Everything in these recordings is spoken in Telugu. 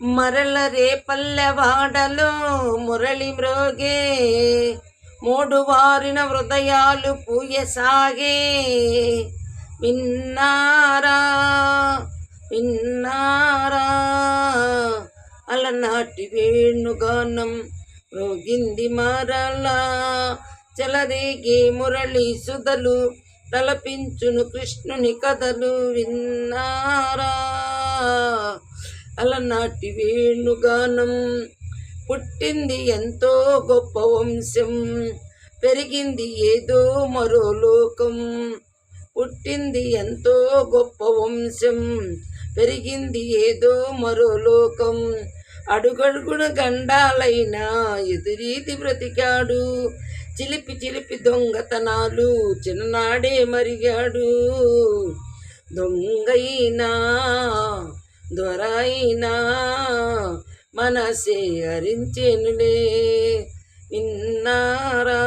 మరల రేపల్లెవాడలో మురళి మ్రోగే. మూడు వారిన హృదయాలు పూయసాగే విన్నారా విన్నారా అలనాటి వేణుగానం రోగింది మరలా. చెలరేగి మురళి సుధలు తలపించును కృష్ణుని కథలు విన్నారా? అలనాటి వేణుగానం. పుట్టింది ఎంతో గొప్ప వంశం. పెరిగింది ఏదో మరో లోకం. పుట్టింది ఎంతో గొప్ప వంశం. పెరిగింది ఏదో మరో లోకం. అడుగడుగున గండాలైనా ఎదురీతి బ్రతికాడు. చిలిపి చిలిపి దొంగతనాలు చిన్ననాడే మరిగాడు. దొంగైనా దొరైనా మనసే హరించేనులే విన్నారా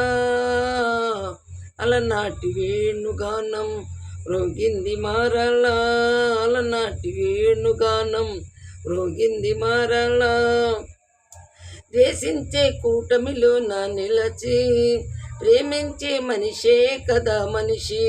అలనాటి వేణుగానం రోగింది మరలా. అలనాటి వేణుగానం రోగింది మరలా. ద్వేషించే కూటమిలో నా నిలచి ప్రేమించే మనిషే కదా మనిషి.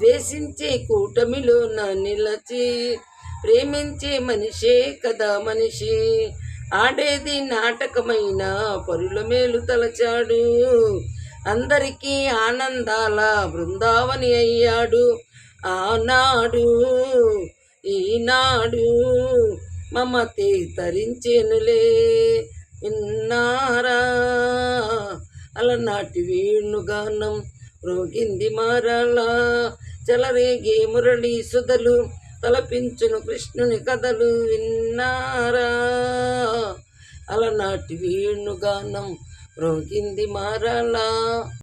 ద్వేషించే కూటమిలో నా నిలచి ప్రేమించే మనిషే కదా మనిషి. ఆడేది నాటకమైన పరుల మేలు తలచాడు. అందరికీ ఆనందాల బృందావని అయ్యాడు. ఆనాడు ఈనాడు మమతే తరించేనులే. విన్నారా? అలనాటి వేణుగానం రోగింది మారాలా. చెలరేగే మురళీ సుధలు తలపించును కృష్ణుని కథలు విన్నారా? అలనాటి వేణుగానం రోగింది మారలా